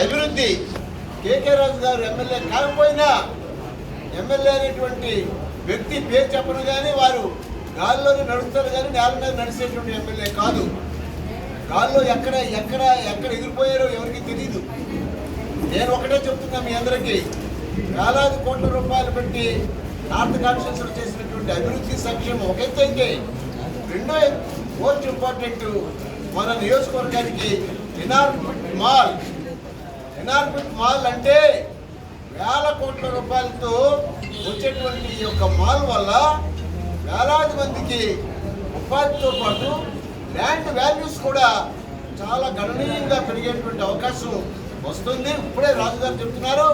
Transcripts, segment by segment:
అభివృద్ధి. కేకే రాజు గారు ఎమ్మెల్యే కాకపోయినా ఎమ్మెల్యే అనేటువంటి వ్యక్తి పేరు చెప్పను కానీ వారు గాల్లోనే నడుస్తారు కానీ నేల మీద నడిచేటువంటి ఎమ్మెల్యే కాదు. గాల్లో ఎక్కడ ఎక్కడ ఎక్కడ ఎగిరిపోయారో ఎవరికి తెలియదు నేను ఒకటే చెప్తున్నా మీ అందరికీ. వేలాది కోట్ల రూపాయలు పెట్టి నార్త్ కాన్స్టిట్యూన్సీలో చేసినటువంటి అభివృద్ధి సంక్షేమం ఒక రెండో మోస్ట్ ఇంపార్టెంట్ మన నియోజకవర్గానికి ఎనార్పిట్ మాల్ ఎనార్పిట్ మాల్ అంటే వేల కోట్ల రూపాయలతో వచ్చేటువంటి ఈ యొక్క మాల్ వల్ల వేలాది మందికి ఉపాధితో పాటు ల్యాండ్ వాల్యూస్ కూడా చాలా గణనీయంగా పెరిగేటువంటి అవకాశం వస్తుంది. ఇప్పుడే రాజుగారు చెప్తున్నారు.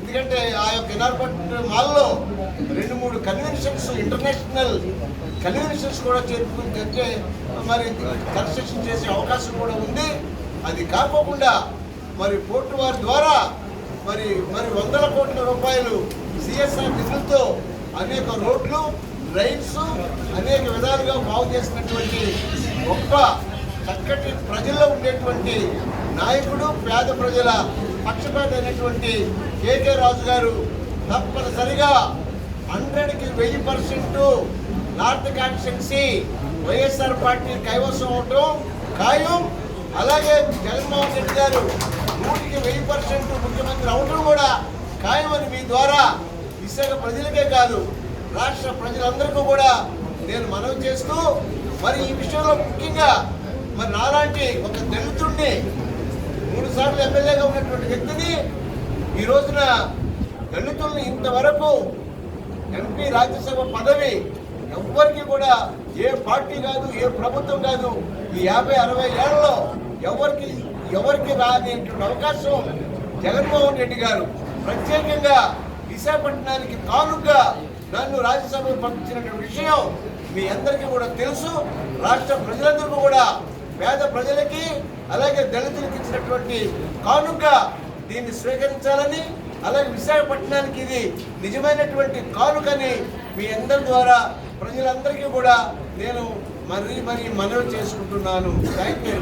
ఎందుకంటే ఆ యొక్క ఎనార్పట్ మాల్లో రెండు మూడు కన్వెన్షన్స్ ఇంటర్నేషనల్ కన్వెన్షన్స్ కూడా చేరుకుంటే మరి కన్స్ట్రక్షన్ చేసే అవకాశం కూడా ఉంది. అది కాకోకుండా మరి పోర్టు వారి ద్వారా మరి మరి వందల కోట్ల రూపాయలు సిఎస్ఆర్ నిధులతో అనేక రోడ్లు రైల్స్ అనేక విధాలుగా బాగు చేసినటువంటి గొప్ప చక్కటి ప్రజల్లో ఉండేటువంటి నాయకుడు పేద ప్రజల పక్షపాత అయినటువంటి కేకే రాజు గారు తప్పనిసరిగా హండ్రెడ్కి వెయ్యి percent north constituency YSR party కైవసం అవటం ఖాయం. అలాగే జగన్మోహన్ రెడ్డి గారు నూటికి వెయ్యి పర్సెంట్ ముఖ్యమంత్రి అవటం కూడా ఖాయమని మీ ద్వారా విశాఖ ప్రజలకే కాదు రాష్ట్ర ప్రజలందరికీ కూడా నేను మనవి చేస్తూ మరి ఈ విషయంలో ముఖ్యంగా మరి నాలాంటి ఒక దళితుడిని మూడు సార్లు ఎమ్మెల్యేగా ఉన్నటువంటి వ్యక్తిని ఈ రోజున దళితుల్ని ఇంతవరకు ఎంపీ రాజ్యసభ పదవి ఎవ్వరికి కూడా ఏ పార్టీ కాదు ఏ ప్రభుత్వం కాదు ఈ యాభై అరవై ఏళ్ళలో ఎవరికి ఎవరికి రానేటువంటి అవకాశం జగన్మోహన్ రెడ్డి గారు ప్రత్యేకంగా విశాఖపట్నానికి కానుగా నన్ను రాజ్యసభకు పంపించినటువంటి విషయం మీ అందరికీ కూడా తెలుసు. రాష్ట్ర ప్రజలందరికీ కూడా పేద ప్రజలకి అలాగే దళితులకు ఇచ్చినటువంటి కానుక దీన్ని స్వీకరించాలని అలాగే విశాఖపట్నానికి ఇది నిజమైనటువంటి కానుకని మీ అందరి ద్వారా ప్రజలందరికీ కూడా నేను మరీ మరీ మనవి చేసుకుంటున్నాను. Thank you